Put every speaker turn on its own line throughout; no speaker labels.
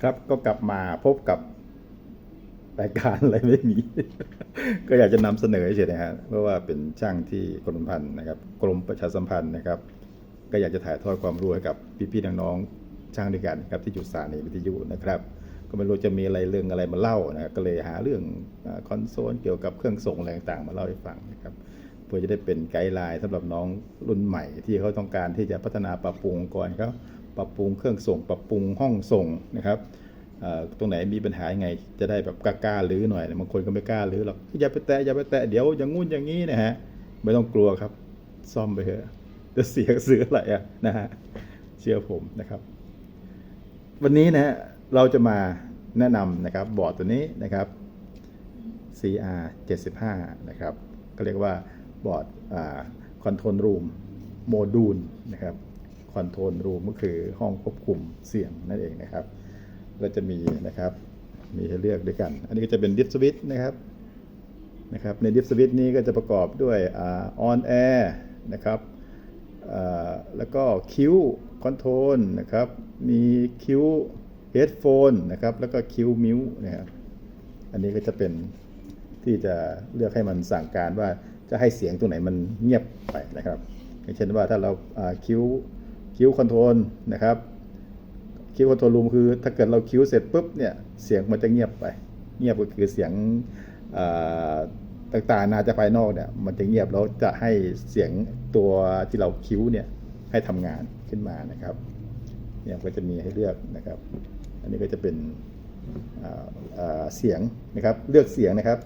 ครับก็กลับมาพบกับรายการอะไรไม่มี ก็อยากจะนำเสนอเฉยนะฮะเพราะว่าเป็นช่างที่กรมพันธ์นะครับ กรมประชาสัมพันธ์นะครับ ก็อยากจะถ่ายทอดความรู้ให้กับพี่ๆน้องๆช่างด้วยกันครับที่จุดสานีวิทยุนะครับ ก็ไม่รู้จะมีอะไรเรื่องอะไรมาเล่านะก็เลยหาเรื่องคอนโซลเกี่ยวกับเครื่องส่งอะไรต่างๆมาเล่าให้ฟังนะครับเพื่อจะได้เป็นไกด์ไลน์สำหรับน้องรุ่นใหม่ ที่เขาต้องการที่จะพัฒนาปรับปรุงองค์ก่อนเขา ปรับปรุงเครื่องส่ง ปรับปรุงห้องส่งนะครับตรงไหนมีปัญหายังไง จะได้แบบกล้าๆหรือหน่อยบางคนก็ไม่กล้าหรือหรอกอย่าไปแตะอย่าไปแตะเดี๋ยวอย่างงู้นอย่างนี้นะฮะไม่ต้องกลัวครับ ซ่อมไปเถอะจะเสียซื้ออะไรอะนะฮะเชื่อผมนะครับ วันนี้นะฮะเราจะมาแนะนำนะครับบอร์ดตัวนี้นะครับ CR 75นะครับก็เรียกว่าบอร์ดคอนโทรลรูมโมดูลนะครับ คอนโทรลรูมก็คือห้องควบคุมเสียงนั่นเองนะครับก็จะมีนะครับมีให้เลือกด้วยกัน อันนี้ก็จะเป็นดิฟสวิตนะครับนะครับในดิฟสวิตนี้ก็จะประกอบด้วยออนแอร์นะครับแล้วก็คิวคอนโทรลนะครับมีคิวเฮดโฟนนะครับแล้วก็คิวมิวนะครับอันนี้ก็จะเป็นที่จะเลือกให้มันสั่งการว่าจะให้เสียงตรงไหนมันเงียบไปนะครับอย่างเช่นว่าถ้าเราคิว คิวคอนโทรลนะครับคิวคอนโทรลรูมคือถ้าเกิดเราคิวเสร็จปุ๊บเนี่ยเสียงมันจะเงียบไป เงียบก็คือเสียงต่างๆนาจะภายนอกเนี่ยมันจะเงียบแล้วจะให้เสียงตัวที่เราคิวเนี่ยให้ทำงานขึ้นมานะครับเนี่ยก็จะมีให้เลือกนะครับ อันนี้ก็จะเป็นเสียงนะครับเลือกเสียงนะครับ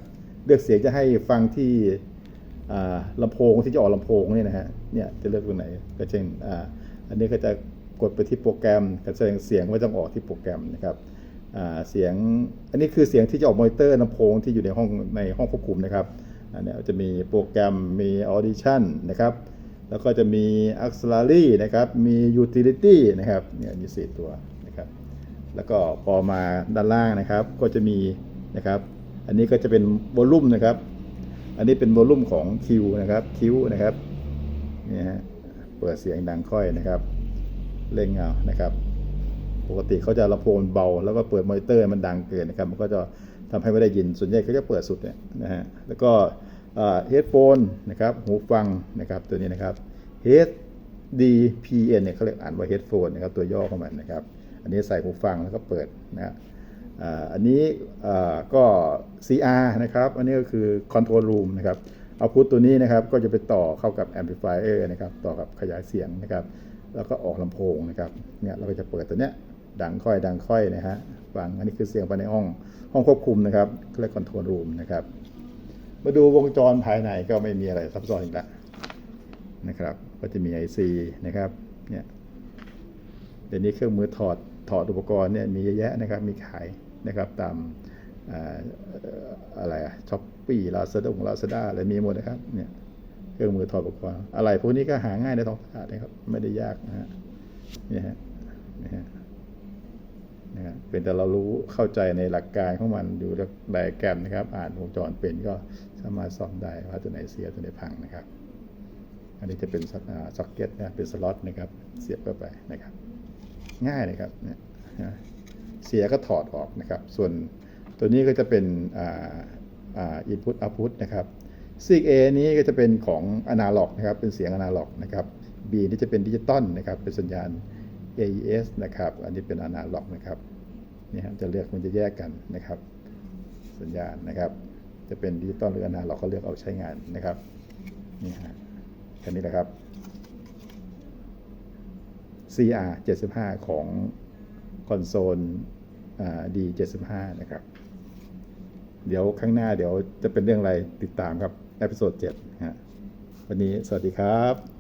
เลือกเสียงจะให้ฟังที่ลำโพงที่จะออกลำโพงเนี่ยนะฮะเนี่ยจะเลือกตรงไหนก็เช่น อันนี้ก็จะกดไปที่โปรแกรมก็แสดงเสียงว่าต้องออกที่โปรแกรมนะครับเสียงอันนี้คือเสียงที่จะออกมอนิเตอร์ลำโพงที่อยู่ในห้องในห้องควบคุมนะครับอันนี้จะมีโปรแกรมมี Audition นะครับแล้วก็จะมี Auxiliary นะครับมี Utility นะครับเนี่ยมีสี่ตัวนะครับแล้วก็พอมาด้านล่างนะครับก็จะมีนะครับอันนี้ก็จะเป็นวอลลุ่มนะครับ อันนี้เป็นวอลลุ่มของคิวนะครับคิวนะครับเนี่ฮะ เปิดเสียงดังค่อยนะครับเล่งเอานะครับ ปกติเขาจะลำโพงเบา แล้วก็เปิดมอนิเตอร์มันดังเกินนะครับ มันก็จะทำให้ไม่ได้ยินส่วนใหญ่เขาจะเปิดสุดเนี่ยนะฮะแล้วก็เฮดโฟนนะครับหูฟังนะครับตัวนี้นะครับ HDPN เนี่ยเขาเรียกอ่านว่า headphone นะครับตัวย่อของมันนะครับอันนี้ใส่หูฟังแล้วก็เปิดนะฮะอันนี้ก็ CR นะครับ อันนี้ก็คือ control room นะครับ เอาพุทตัวนี้นะครับก็จะไปต่อเข้ากับ amplifier นะครับต่อกับขยายเสียงนะครับ แล้วก็ออกลำโพงนะครับเนี่ยเราก็จะเปิดตัวเนี้ยดังค่อยดังค่อยนะฮะฟังอันนี้คือเสียงภายในห้องห้องควบคุมนะครับเรียก control room นะครับ มาดูวงจรภายในก็ไม่มีอะไรซับซ้อนอีกแล้วนะครับ ก็จะมี IC นะครับเนี่ยเดี๋ยวนี้เครื่องมือถอดถอดอุปกรณ์เนี่ยมีเยอะแยะนะครับมีขายนะครับตาม ช้อปปี้ลาซาด้งลาซาด้าอะไรมีหมดนะครับเนี่ยเครื่องมือถอดอุปกรณ์อะไรพวกนี้ก็หาง่ายในท้องตลาดนะครับ ไม่ได้ยากนะฮะนี่ฮะนี่ฮะนะฮะเป็นแต่เรารู้เข้าใจในหลักการของมันดูแล้วไดอะแกรมนะครับ อ่านวงจรเป็นก็สามารถซ่อมได้ว่าตัวไหนเสียตัวไหนพังนะครับ อันนี้จะเป็นซ็อกเก็ตนะเป็นสล็อตนะครับ เสียบเข้าไปนะครับ ง่ายเลยครับเนี่ยนะเสียก็ถอดออกนะครับ ส่วนตัวนี้ก็จะเป็นอ่า อ่า input output นะครับซีก A นี้ก็จะเป็นของอนาล็อกนะครับ เป็นเสียงอนาล็อกนะครับ B นี่จะเป็นดิจิตอลนะครับ เป็นสัญญาณ AES นะครับ อันนี้เป็นอนาล็อกนะครับ นี่ฮะจะเลือกมันจะแยกกันนะครับ สัญญาณนะครับ จะเป็นดิจิตอลหรืออนาล็อกก็เลือกเอาใช้งานนะครับ นี่ฮะแค่นี้แหละครับ CR 75 ของคอนโซลดี75 นะครับ เดี๋ยวข้างหน้าเดี๋ยวจะเป็นเรื่องอะไรติดตามครับเอพิโซด7ฮะวันนี้สวัสดีครับ